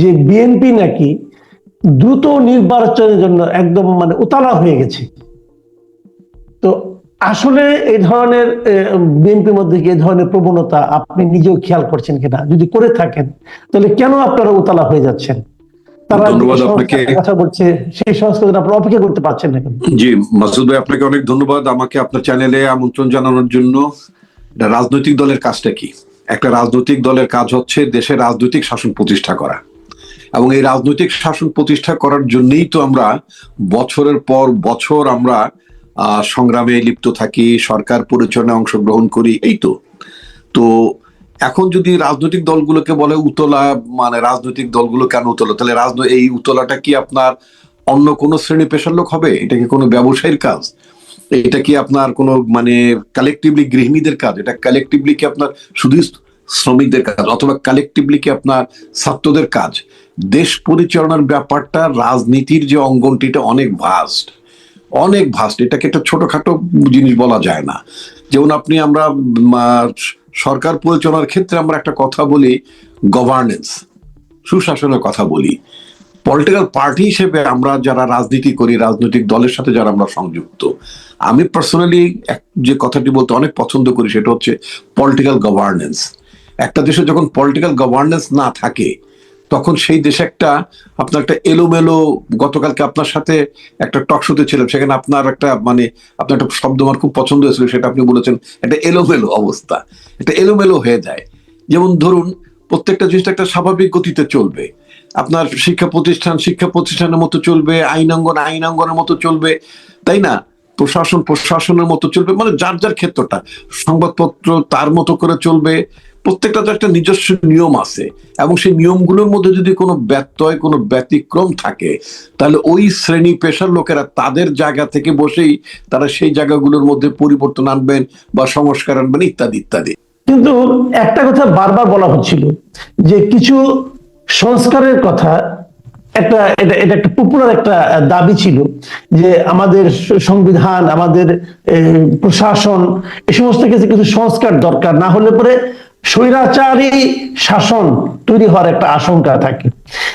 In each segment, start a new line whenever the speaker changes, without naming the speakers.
যে বিএনপি নাকি দ্রুত নির্বাচনের জন্য একদম মানে উতালা হয়ে গেছে। তো আসলে এই ধরনের বিএনপির মধ্যে কি এই ধরনের প্রবণতা আপনি নিজেও খেয়াল করছেন কিনা? যদি করে থাকেন তাহলে কেন আপনারা উতালা হয়ে যাচ্ছেন? তারা
আপনাকে।
কথা বলছে সেই সংস্কার আপনারা অপেক্ষা করতে পারছেন না
জি মাসুদ ভাই আপনাকে অনেক ধন্যবাদ। আমাকে আপনার চ্যানেলে আমন্ত্রণ জানানোর জন্য। রাজনৈতিক দলের কাজটা কি? একটা রাজনৈতিক দলের কাজ হচ্ছে দেশের রাজনৈতিক শাসন প্রতিষ্ঠা করা। এবং এই রাজনৈতিক শাসন প্রতিষ্ঠা করার জন্যই তো আমরা বছরের পর বছর আমরা সংগ্রামে লিপ্ত থাকি, সরকার পরিচালনায় অংশগ্রহণ করি, এই তো। তো এখন যদি রাজনৈতিক দলগুলোকে বলে উতলা মানে রাজনৈতিক দলগুলো কেন উতলা? তাহলে রাজনৈতিক এই উতলাটা কি আপনার অন্য কোনো শ্রেণি পেশার লোক হবে? এটা কি কোনো ব্যবসায়ীর কাজ? এটা কি আপনার কোনো মানে কালেকটিভলি গৃহিণীদের কাজ? এটা কালেকটিভলি কি আপনার শুধু শ্রমিকদের কাজ, অথবা কালেকটিভলি কি আপনার ছাত্রদের কাজ। দেশ পরিচালনার ব্যাপারটা, রাজনীতির যে অঙ্গনটি, এটা অনেক ভাস্ট অনেক ভাস্ট এটাকে একটা ছোটখাটো জিনিস বলা যায় না। যেমন আপনি আমরা সরকার পরিচালনার ক্ষেত্রে আমরা একটা কথা বলি গভর্নেন্স সুশাসনের কথা বলি। পলিটিক্যাল পার্টি হিসেবে আমরা যারা রাজনীতি করি, রাজনৈতিক দলের সাথে যারা আমরা সংযুক্ত, আমি পার্সোনালি যে কথাটি বলতে অনেক পছন্দ করি, সেটা হচ্ছে পলিটিক্যাল গভর্নেন্স একটা দেশে যখন পলিটিক্যাল গভর্নেন্স না থাকে, তখন সেই দেশে একটা আপনার একটা এলোমেলো, গতকালকে আপনার সাথে একটা টক শোতে ছিলাম, সেখানে আপনার একটা মানে আপনার একটা শব্দ আমার খুব পছন্দ হয়েছিল, সেটা আপনি বলেছেন, একটা এলোমেলো অবস্থা, একটা এলোমেলো হয়ে যায়। যেমন ধরুন, প্রত্যেকটা জিনিসটা একটা স্বাভাবিক গতিতে চলবে। আপনার শিক্ষা প্রতিষ্ঠান শিক্ষা প্রতিষ্ঠানের মতো চলবে আইনাঙ্গন আইনাঙ্গনের মতো চলবে, তাই না? প্রশাসন প্রশাসনের মতো চলবে মানে যার যার ক্ষেত্রটা। সংবাদপত্র তার মতো করে চলবে প্রত্যেকটা তো একটা নিজস্ব নিয়ম আছে। এবং সেই নিয়মগুলোর মধ্যে যদি কোনো ব্যত্যয়, কোনো ব্যতিক্রম থাকে, তাহলে ওই শ্রেণি পেশার লোকেরা তাদের জায়গা থেকে বসেই তারা সেই জায়গাগুলোর মধ্যে পরিবর্তন আনবেন বা সংস্কার আনবেন, ইত্যাদি ইত্যাদি।
কিন্তু একটা কথা বারবার বলা হচ্ছিল যে কিছু সংস্কারের কথা, একটা, এটা এটা একটা পপুলার একটা দাবি ছিল যে আমাদের সংবিধান, আমাদের প্রশাসন এই সমস্ত কিছু কিছু সংস্কার দরকার। না হলে পরে স্বৈরাচারী শাসন তৈরি হওয়ার একটা আশঙ্কা থাকে।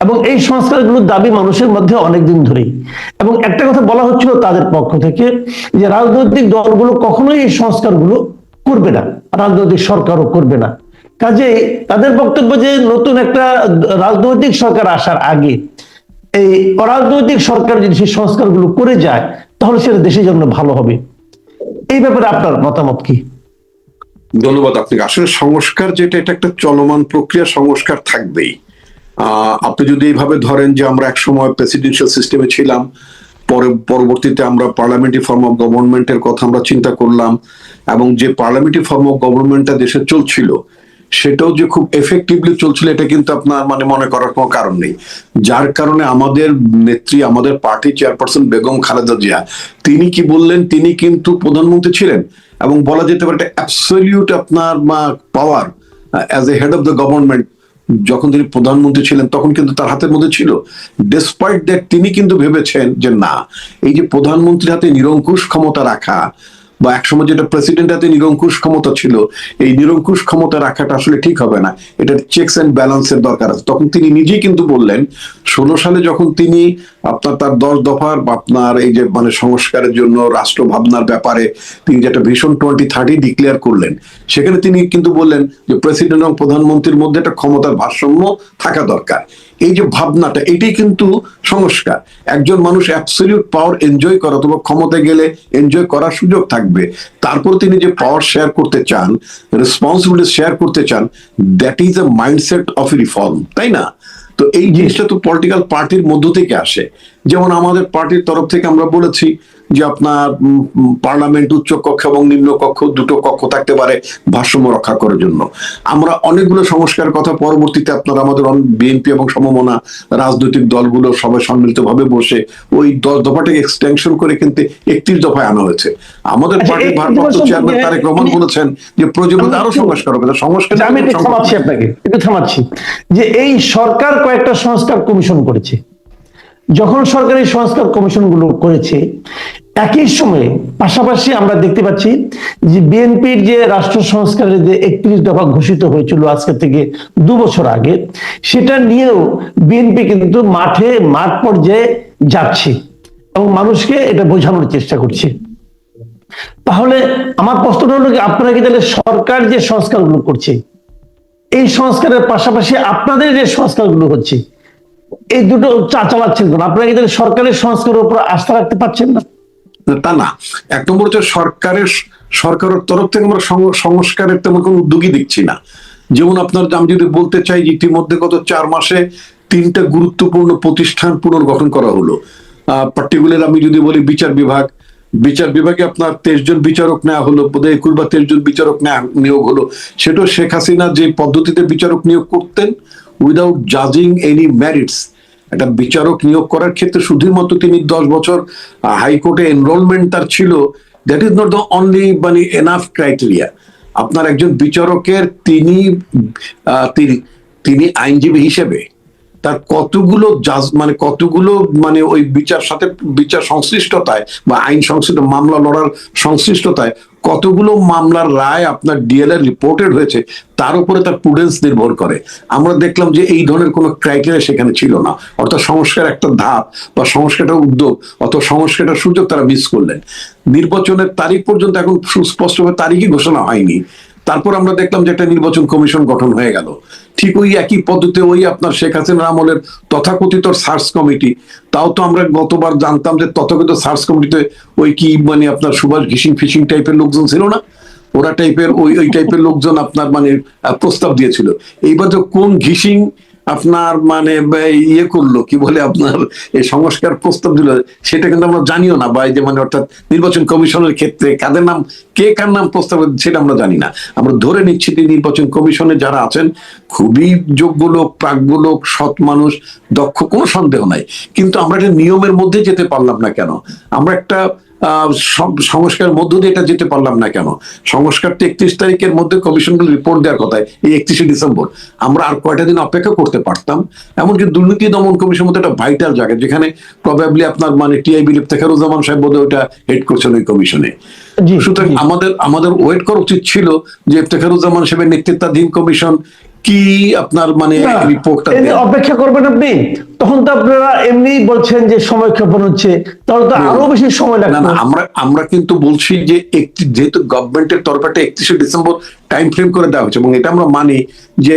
এবং এই সংস্কারগুলোর দাবি মানুষের মধ্যে অনেকদিন ধরেই। এবং একটা কথা বলা হচ্ছিল তাদের পক্ষ থেকে যে রাজনৈতিক দলগুলো কখনোই এই সংস্কারগুলো করবে না, রাজনৈতিক সরকারও করবে না। কাজে তাদের বক্তব্য যে নতুন একটা রাজনৈতিক সরকার আসার আগে এই অরাজনৈতিক সরকার যদি সেই সংস্কারগুলো করে যায়, তাহলে সেটা দেশের জন্য ভালো হবে। এই ব্যাপারে আপনার মতামত কি?
ধন্যবাদ আপনাকে। আসলে সংস্কার যেটা, এটা একটা চলমান প্রক্রিয়া, সংস্কার থাকবেই। আপনি যদি এইভাবে ধরেন যে আমরা একসময় প্রেসিডেন্সিয়াল সিস্টেমে ছিলাম, পরে পরবর্তীতে আমরা পার্লামেন্টারি ফর্ম অফ গভর্নমেন্টের কথা আমরা চিন্তা করলাম, এবং যে পার্লামেন্টারি ফর্ম অফ গভর্নমেন্টটা দেশে চলছিল, সেটাও যে খুব এফেক্টিভলি চলছিল, এটা কিন্তু আপনার মানে মনে করার কোনো কারণ নেই। যার কারণে আমাদের নেত্রী, আমাদের পার্টি চেয়ারপারসন বেগম খালেদা জিয়া, তিনি কি বললেন, তিনি কিন্তু প্রধানমন্ত্রী ছিলেন। এবং বলা যেতে পারে একটা অ্যাবসলিউট আপনার power as a head of the government যখন তিনি প্রধানমন্ত্রী ছিলেন, তখন কিন্তু তার হাতের মধ্যে ছিল। ডেসপাইট দ্যাট তিনি কিন্তু ভেবেছেন যে না, এই যে প্রধানমন্ত্রীর হাতে নিরঙ্কুশ ক্ষমতা রাখা বা একসময় যেটা প্রেসিডেন্ট হাতে নিরঙ্কুশ ক্ষমতা ছিল, এই নিরঙ্কুশ ক্ষমতা রাখাটা আসলে ঠিক হবে না। এটা চেকস অ্যান্ড ব্যালেন্সের দরকার আছে। তখন তিনি নিজেই কিন্তু বললেন, ষোলো সালে যখন তিনি আপনার তার দশ দফার বা আপনার এই যে মানে সংস্কারের জন্য রাষ্ট্র ভাবনার ব্যাপারে তিনি যেটা ভীষণ টোয়েন্টি থার্টি ডিক্লেয়ার করলেন, সেখানে তিনি কিন্তু বললেন যে প্রেসিডেন্ট এবং প্রধানমন্ত্রীর মধ্যে একটা ক্ষমতার ভারসাম্য থাকা দরকার। এই যে ভাবনাটা, এটাই কিন্তু সংস্কার। একজন মানুষ অ্যাবসলিউট পাওয়ার এনজয় করা অথবা ক্ষমতায় গেলে এনজয় করার সুযোগ থাকবে। তারপর তিনি যে পাওয়ার শেয়ার করতে চান রেসপন্সিবিলিটি শেয়ার করতে চান that is a mindset of reform তাই না? তো এই জিনিসটা তো পলিটিক্যাল পার্টির মধ্য থেকে আসে। যেমন আমাদের পার্টির তরফ থেকে আমরা বলেছি যে আপনার পার্লামেন্ট উচ্চ কক্ষ এবং নিম্ন কক্ষ দুটো কক্ষ থাকতে পারে ভারসাম্য রক্ষা করার জন্য। আমরা অনেকগুলো সংস্কার কথা পরবর্তীতে আপনার আমাদের বিএনপি এবং সমমনা রাজনৈতিক দলগুলো সবাই সম্মিলিতভাবে বসে ওই দশ দফাটাকে এক্সটেনশন করে কিন্তু একত্রিশ দফায় আনা হয়েছে। আমাদের
আচ্ছা,
পার্টির ভারপ্রাপ্ত চেয়ারম্যান তারেক রহমান বলেছেন যে প্রয়োজন
আরও
সংস্কার হবে। সংস্কার
আচ্ছা, আমি থামাচ্ছি আপনাকে একটু থামাচ্ছি। যে এই সরকার কয়েকটা সংস্কার কমিশন করেছে। যখন সরকারি সংস্কার কমিশনগুলো করেছে, একই সময়ে পাশাপাশি আমরা দেখতে পাচ্ছি যে বিএনপির যে রাষ্ট্র সংস্কারের যে একত্রিশ দফা ঘোষিত হয়েছিল আজকে থেকে দু বছর আগে, সেটা নিয়েও বিএনপি কিন্তু মাঠে মাঠ পর্যায়ে যাচ্ছে এবং মানুষকে এটা বোঝানোর চেষ্টা করছে। তাহলে আমার প্রশ্নটা হলো কি, আপনারা কি তাহলে সরকার যে সংস্কারগুলো করছে, এই সংস্কারের পাশাপাশি আপনাদের যে সংস্কারগুলো হচ্ছে এই দুটো চালাচ্ছেন কেন? আপনারা কি সরকারের সংস্কারের উপর আস্থা রাখতে পারছেন না?
তা না। এক নম্বর হচ্ছে সরকারের সরকারের তরফ থেকে আমরা সংস্কারের তেমন কোনো উদ্যোগী দেখছি না। যেমন আপনার, আমি যদি বলতে চাই ইতিমধ্যে গত চার মাসে তিনটা গুরুত্বপূর্ণ প্রতিষ্ঠান পুনর্গঠন করা হলো। পার্টিকুলার আমি যদি বলি বিচার বিভাগ। বিচার বিভাগে আপনার তেইশ জন বিচারক নেওয়া হলো, বোধহয় একুশ বা তেইশ জন বিচারক নেওয়া নিয়োগ হলো। সেটাও শেখ হাসিনা যে পদ্ধতিতে বিচারক নিয়োগ করতেন উইদাউট জাজিং এনি ম্যারিটস একটা বিচারক নিয়োগ করার ক্ষেত্রে শুধুমাত্র তিনি দশ বছর হাইকোর্টে এনরোলমেন্ট তার ছিল that is not the only মানে এনাফ ক্রাইটেরিয়া আপনার একজন বিচারকের তিনি তিনি আইনজীবী হিসেবে তার কতগুলো জাজ মানে কতগুলো মানে ওই বিচার সাথে, বিচার সংশ্লিষ্টতায় বা আইন সংশ্লিষ্ট মামলা লড়ার সংশ্লিষ্টতায় কতগুলো মামলার রায় আপনার ডিএলআর রিপোর্টেড হয়েছে, তার উপরে তার প্রুডেন্স নির্ভর করে। আমরা দেখলাম যে এই ধরনের কোনো ক্রাইটেরিয়া সেখানে ছিল না। অর্থাৎ সংস্কার একটা ধাপ বা সংস্কারটা উদ্যোগ অথবা সংস্কারটার সুযোগ তারা মিস করলেন। নির্বাচনের তারিখ পর্যন্ত এখন সুস্পষ্টভাবে তারিখই ঘোষণা হয়নি। তারপর আমরা দেখলাম যে একটা নির্বাচন কমিশন গঠন হয়ে গেল। ঠিক ওই একই পদ্ধতি ওই আপনার শেখ হাসিনার আমলের তথাকথিত সার্চ কমিটি, তাও তো আমরা গতবার জানতাম যে তথাকথিত সার্চ কমিটিতে ওই কি মানে আপনার সুভাষ ঘিসিং ফিশিং টাইপের লোকজন ছিল না? ওরা টাইপের ওই ওই টাইপের লোকজন আপনার মানে প্রস্তাব দিয়েছিল। এইবার যে কোন ঘিসিং আপনার মানে ইয়ে করল, কি বলে আপনার, এই সংস্কার প্রস্তাব দিল, সেটা কিন্তু আমরা জানিও না, বা যে মানে অর্থাৎ নির্বাচন কমিশনের ক্ষেত্রে কাদের নাম, কে কার নাম প্রস্তাব, সেটা আমরা জানি না। আমরা ধরে নিচ্ছি যে নির্বাচন কমিশনে যারা আছেন, খুবই যোগ্য লোক, প্রাজ্ঞ লোক, সৎ মানুষ, দক্ষ, কোনো সন্দেহ নাই। কিন্তু আমরা একটা নিয়মের মধ্যে যেতে পারলাম না কেন? আমরা একটা আহ, সব- সংস্কার মধ্য দিয়ে এটা যেতে পারলাম না কেন? সংস্কার তো একত্রিশ তারিখের মধ্যে কমিশনগুলো রিপোর্ট দেওয়ার কথা এই একত্রিশে ডিসেম্বর। আমরা আর কয়টা দিন অপেক্ষা করতে পারতাম? এমনকি দুর্নীতি দমন কমিশন মতো একটা ভাইটাল জায়গা যেখানে প্রবাবলি আপনার মানে টিআইবি লিপ্তেখারুজ্জামান সাহেব বোধহয় ওটা হেড করছেন ওই কমিশনে। সুতরাং আমাদের আমাদের ওয়েট করা উচিত ছিল যে ইফতেখারুজ্জামান সাহেবের নেতৃত্বাধীন কমিশন কি আপনার মানে রিপোর্টটা
অপেক্ষা করবেন আপনি। তখন তো আপনারা এমনি বলছেন যে সময় ক্ষেপণ হচ্ছে। তাহলে তো আরও বেশি সময় লাগবে
না আমরা আমরা কিন্তু বলছি যে একটি যেহেতু গভর্নমেন্টের তরফে একত্রিশে ডিসেম্বর টাইম ফ্রেম করে দেওয়া হয়েছে। এবং এটা আমরা মানি যে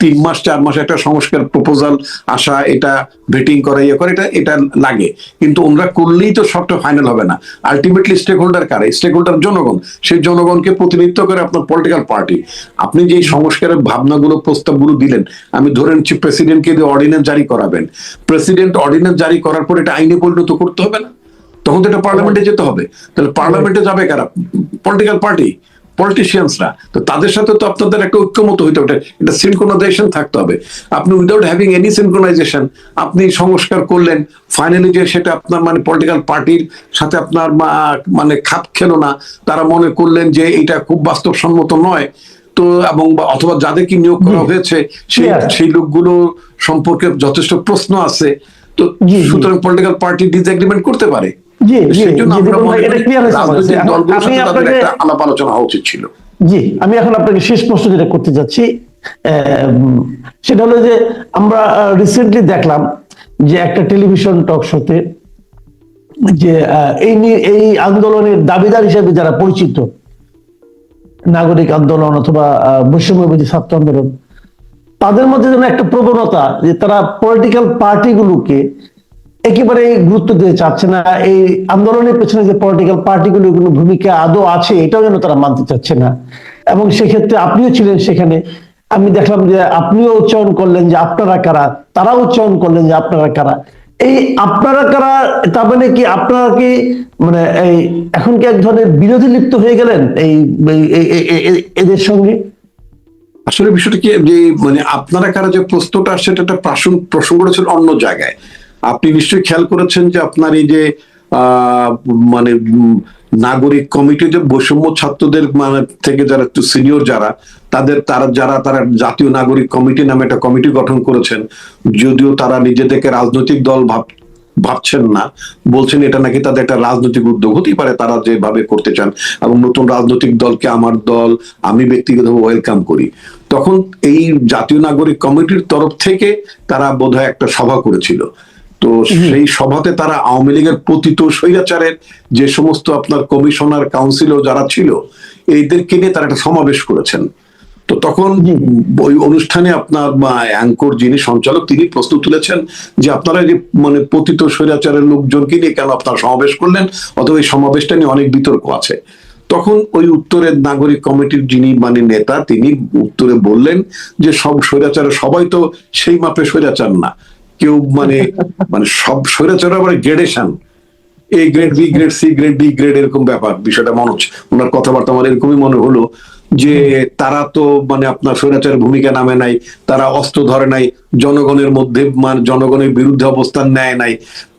তিন মাস, চার মাস একটা সংস্কার প্রপোজাল আসা, এটা ভেটিং করা ইয়ে করে, এটা এটা লাগে। কিন্তু ওনারা করলেই তো সবটা ফাইনাল হবে না। আলটিমেটলি স্টেক হোল্ডার কারে? স্টেক হোল্ডার জনগণ। সেই জনগণকে প্রতিনিধিত্ব করে আপনার পলিটিক্যাল পার্টি আপনি যে সংস্কারের ভাবনাগুলো, প্রস্তাবগুলো দিলেন, আমি ধরে নিচ্ছি প্রেসিডেন্টকে দিয়ে অর্ডিন্যান্স জারি করাবেন। প্রেসিডেন্ট অর্ডিন্যান্স জারি করার পর এটা আইনে পরিণত করতে হবে না? তখন তো এটা পার্লামেন্টে যেতে হবে। তাহলে পার্লামেন্টে যাবে কারা? পলিটিক্যাল পার্টি পলিটিশিয়ানসরা তো তাদের সাথে তো আপনাদের একটা ঐক্যমত হইতে হবে এটা সিনক্রোনাইজেশন থাকতে হবে আপনি উইদাউট হ্যাভিং এনি সিনক্রোনাইজেশন আপনি সংস্কার করলেন ফাইনালি যে সেটা আপনার মানে পলিটিক্যাল পার্টির সাথে আপনার মানে খাপ খেলো না তারা মনে করলেন যে এটা খুব বাস্তবসম্মত নয় তো এবং অথবা যাদেরকে নিয়োগ করা হয়েছে সেই. সেই লোকগুলো সম্পর্কে যথেষ্ট প্রশ্ন আছে তো। সুতরাং পলিটিক্যাল পার্টি ডিসএগ্রিমেন্ট করতে পারে
জি আমি আপনাকে
আলাপ আলোচনা হওয়া উচিত ছিল।
জি আমি এখন আপনাকে শেষ প্রশ্ন যেটা করতে যাচ্ছি সেটা হলো যে আমরা রিসেন্টলি দেখলাম যে একটা টেলিভিশন টক শোতে যে এই এই আন্দোলনের দাবিদার হিসেবে যারা পরিচিত নাগরিক আন্দোলন অথবা আহ, বৈষম্যবিধি ছাত্র আন্দোলন তাদের মধ্যে যেন একটা প্রবণতা যে তারা পলিটিক্যাল পার্টিগুলোকে একেবারে গুরুত্ব দিতে চাচ্ছে না। এই আন্দোলনের পেছনে যে পলিটিক্যাল পার্টিগুলোর কোনো ভূমিকা আদৌ আছে, এটাও যেন তারা মানতে চাচ্ছে না। এবং সেক্ষেত্রে আপনিও ছিলেন সেখানে। আমি দেখলাম যে আপনিও উচ্চারণ করলেন যে আপনারা কারা? তারাও উচ্চারণ করলেন যে আপনারা কারা? এই আপনারা কারা, তার মানে কি আপনারা কি মানে এই এখন কি এক ধরনের বিরোধী লিপ্ত হয়ে গেলেন এই এদের সঙ্গে?
আসলে বিষয়টা কি যে মানে আপনারা কারা যে প্রশ্নটা সেটা একটা প্রাসঙ্গ প্রসঙ্গটা ছিল অন্য জায়গায়। আপনি নিশ্চয়ই খেয়াল করেছেন যে আপনার এই যে মানে নাগরিক কমিটি যে বৈষম্য ছাত্রদের মানে থেকে যারা একটু সিনিয়র যারা, তাদের তারা যারা, তারা জাতীয় নাগরিক কমিটি নামে একটা কমিটি গঠন করেছেন, যদিও তারা নিজেদেরকে রাজনৈতিক দল ভাব, ভাবছেন না, বলছেন এটা নাকি তাদের একটা রাজনৈতিক উদ্যোগ হতেই পারে তারা যেভাবে করতে চান, এবং নতুন রাজনৈতিক দলকে আমার দল, আমি ব্যক্তিগতভাবে ওয়েলকাম করি। তখন এই জাতীয় নাগরিক কমিটির তরফ থেকে তারা বোধহয় একটা সভা করেছিল। তো সেই সভাতে তারা আওয়ামী লীগের পতিত স্বৈরাচারের যে সমস্ত আপনার কমিশনার কাউন্সিলর যারা ছিল এইদেরকে নিয়ে তারা একটা সমাবেশ করেছেন। তো তখন ওই অনুষ্ঠানে আপনার অ্যাঙ্কর যিনি সঞ্চালক তিনি প্রশ্ন তুলেছেন যে আপনারা যে মানে পতিত স্বৈরাচারের লোকজনকে নিয়ে কেন আপনারা সমাবেশ করলেন? অথবা এই সমাবেশটা নিয়ে অনেক বিতর্ক আছে। তখন ওই উত্তরের নাগরিক কমিটির যিনি মানে নেতা তিনি উত্তরে বললেন যে সব স্বৈরাচার সবাই তো সেই মাপে স্বৈরাচার না। কেউ মানে মানে সব স্বৈরাচার আবার gradation. A grade, B grade, C grade, D grade এরকম ব্যাপার, বিষয়টা মনে হচ্ছে। ওনার কথাবার্তা আমার এরকমই মনে হলো যে তারা তো মানে আপনার স্বৈরাচারের ভূমিকা নামে নাই, তারা অস্ত্র ধরে নাই, জনগণের মধ্যে মানে জনগণের বিরুদ্ধে অবস্থান নেয় নাই।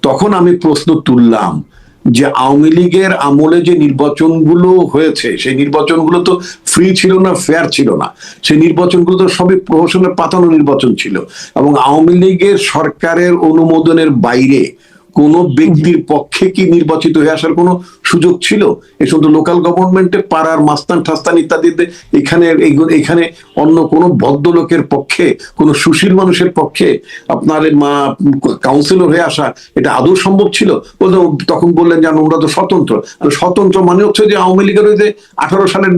তখন আমি প্রশ্ন তুললাম যে আওয়ামী লীগের আমলে যে নির্বাচনগুলো হয়েছে, সেই নির্বাচনগুলো তো ফ্রি ছিল না ফেয়ার ছিল না। সেই নির্বাচনগুলো তো সবই প্রহসনের পাতানো নির্বাচন ছিল। এবং আওয়ামী লীগের সরকারের অনুমোদনের বাইরে কোন ব্যক্তির পক্ষে কি নির্বাচিত হয়ে আসার কোনো সুযোগ ছিল? এই শুধু লোকাল গভর্নমেন্টে পাড়ার মাস্তান ঠাস্তান ইত্যাদিতে এখানে এখানে অন্য কোনো ভদ্রলোকের পক্ষে, কোনো সুশীল মানুষের পক্ষে আপনার মা কাউন্সিলর হয়ে আসা, এটা আদৌ সম্ভব ছিল? তখন বললেন যে আমরা তো স্বতন্ত্র। স্বতন্ত্র মানে হচ্ছে যে আওয়ামী লীগের ওই যে আঠারো সালের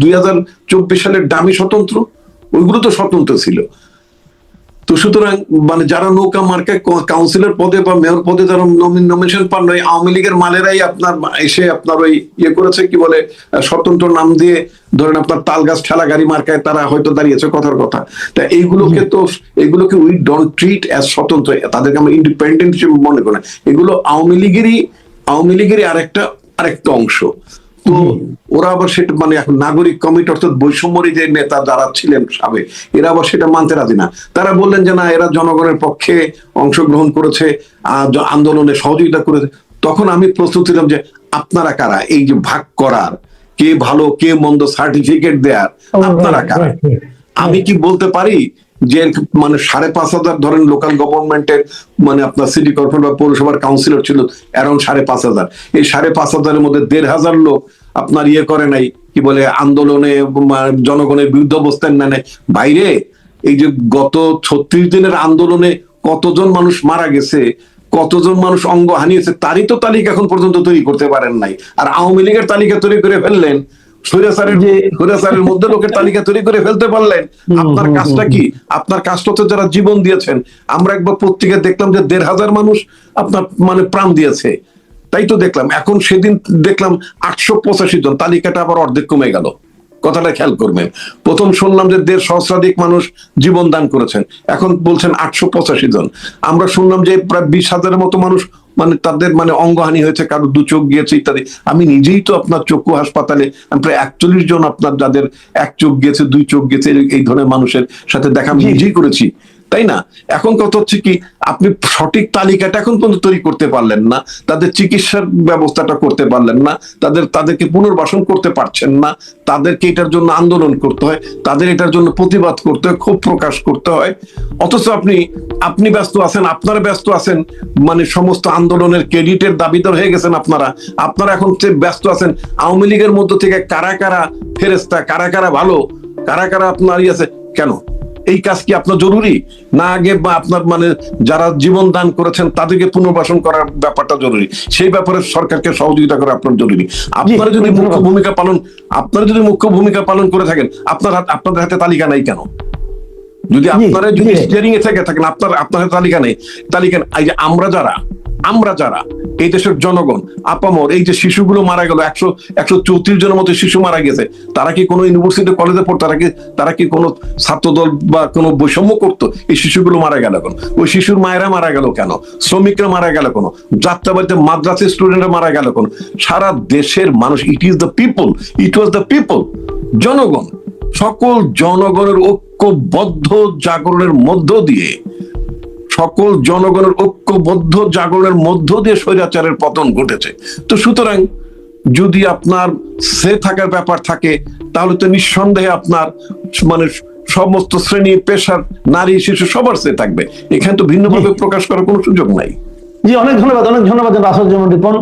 দুই হাজার চব্বিশ সালের দামি স্বতন্ত্র? ওইগুলো তো স্বতন্ত্র ছিল। তো সুতরাং মানে যারা নৌকা মার্কে কাউন্সিলর পদে বা মেয়র পদে যারা নমিনেশন পান ওই আওয়ামী লীগের মালেরাই আপনার এসে আপনার ওই ইয়ে করেছে কি বলে স্বতন্ত্র নাম দিয়ে ধরেন আপনার তাল গাছ ঠেলা গাড়ি মার্কায় তারা হয়তো দাঁড়িয়েছে কথার কথা। তা এইগুলোকে তো এগুলোকে উই ডোন্ট ট্রিট অ্যাজ স্বতন্ত্র তাদেরকে আমরা ইন্ডিপেন্ডেন্ট হিসেবে মনে করি না। এগুলো আওয়ামী লীগেরই আওয়ামী লীগেরই আরেকটা আরেকটা অংশ। তো ওরা আবার সেটা মানে এখন নাগরিক কমিটি অর্থাৎ বৈষম্যরী যে নেতা যারা ছিলেন সাবেক এরা আবার সেটা মানতে রাজি না। তারা বললেন যে না এরা জনগণের পক্ষে অংশগ্রহণ করেছে আন্দোলনে সহযোগিতা করেছে। তখন আমি প্রস্তুত ছিলাম যে আপনারা কারা? এই যে ভাগ করার কে ভালো কে মন্দ সার্টিফিকেট দেয়ার আপনারা কারা? আমি কি বলতে পারি যে মানে সাড়ে পাঁচ হাজার ধরেন লোকাল গভর্নমেন্টের মানে আপনার সিটি কর্পোরেশন বা পৌরসভার কাউন্সিলর ছিল অ্যারাউন্ড সাড়ে পাঁচ হাজার। এই সাড়ে পাঁচ হাজারের মধ্যে দেড় হাজার লোক আপনার ইয়ে করে নাই, কি বলে, আন্দোলনে জনগণের বিরুদ্ধে অবস্থান নেয় বাইরে, এই যে গত ছত্রিশ দিনের আন্দোলনে কতজন মানুষ মারা গেছে, কতজন মানুষ অঙ্গ হানিয়েছে, তারই তো তালিকা এখন পর্যন্ত তৈরি করতে পারেন নাই। আর আওয়ামী লীগের তালিকা তৈরি করে ফেললেন স্বৈরাচারের
যে-
স্বৈরাচারের মধ্যে লোকের তালিকা তৈরি করে ফেলতে পারলেন। আপনার কাজটা কি? আপনার কাজটা তো যারা জীবন দিয়েছেন আমরা একবার পত্রিকায় দেখলাম যে দেড় হাজার মানুষ আপনার মানে প্রাণ দিয়েছে। তাই তো দেখলাম এখন সেদিন দেখলাম আটশো পঁচাশি জন তালিকাটা আবার অর্ধেক কমে গেল। কথাটা খেয়াল করবেন। প্রথম শুনলাম যে দেড় সহস্রাধিক মানুষ জীবন দান করেছেন। এখন বলছেন আটশো পঁচাশি জন। আমরা শুনলাম যে প্রায় বিশ হাজারের মতো মানুষ মানে তাদের মানে অঙ্গহানি হয়েছে কারও দু চোখ গিয়েছে ইত্যাদি। আমি নিজেই তো আপনার চক্ষু হাসপাতালে প্রায় একচল্লিশ জন আপনার যাদের এক চোখ গেছে দুই চোখ গেছে এই- এই ধরনের মানুষের সাথে দেখা আমি নিজেই করেছি। তাই না? এখন কথা হচ্ছে কি, আপনি সঠিক তালিকাটা এখন পর্যন্ত তৈরি করতে পারলেন না, তাদের চিকিৎসার ব্যবস্থাটা করতে পারলেন না, তাদের, তাদেরকে পুনর্বাসন করতে পারছেন না, তাদেরকে এটার জন্য আন্দোলন করতে হয়, তাদের এটার জন্য প্রতিবাদ করতে হয়, ক্ষোভ প্রকাশ করতে হয়। অথচ আপনি আপনি ব্যস্ত আছেন, আপনারা ব্যস্ত আছেন মানে সমস্ত আন্দোলনের ক্রেডিটের দাবিদার হয়ে গেছেন আপনারা। আপনারা এখন ব্যস্ত আছেন, আওয়ামী লীগের মধ্য থেকে কারা কারা ফেরেস্তা কারা কারা ভালো, কারা কারা আপনার ইয়ে আছে, কেন? এই কাজ কি আপনার জরুরি? না আগে বা আপনার মানে যারা জীবন দান করেছেন তাদেরকে পুনর্বাসন করার ব্যাপারটা জরুরি। সেই ব্যাপারে সরকারকে সহযোগিতা করা আপনার জরুরি। আপনারা যদি মুখ্য ভূমিকা পালন আপনারা যদি মুখ্য ভূমিকা পালন করে থাকেন আপনার হাত- আপনাদের হাতে তালিকা নাই কেন? যদি আপনারা যদি স্টিয়ারিং এ থেকে থাকেন আপনার আপনার তালিকা নেই। তালিকা এই যে আমরা যারা আমরা যারা এই দেশের জনগণ আপামর এই যে শিশুগুলো মারা গেল একশো একশো চৌত্রিশ জনের মতো শিশু মারা গেছে তারা কি কোনো ইউনিভার্সিটি কলেজে পড়তো? তারা কি তারা কি কোনো ছাত্রদল বা কোনো বৈষম্য করতো? এই শিশুগুলো মারা গেল কেন? ওই শিশুর মায়েরা মারা গেল কেন? শ্রমিকরা মারা গেল কেন? যাত্রাবাড়িতে মাদ্রাসের স্টুডেন্টরা মারা গেল কেন? সারা দেশের মানুষ it is the people it was the people জনগণ সকল জনগণের ঐক্যবদ্ধ জাগরণের মধ্য দিয়ে সকল জনগণের ঐক্যবদ্ধ জাগরণের মধ্য দিয়ে স্বৈরাচারের পতন ঘটেছে। তো সুতরাং যদি আপনার সে থাকার ব্যাপার থাকে তাহলে তো নিঃসন্দেহে আপনার মানে সমস্ত শ্রেণি পেশার নারী শিশু সবার সে থাকবে। এখানে তো ভিন্নভাবে প্রকাশ করার কোনো সুযোগ নাই।
জি অনেক ধন্যবাদ অনেক ধন্যবাদ রাসুল যেমন রিপন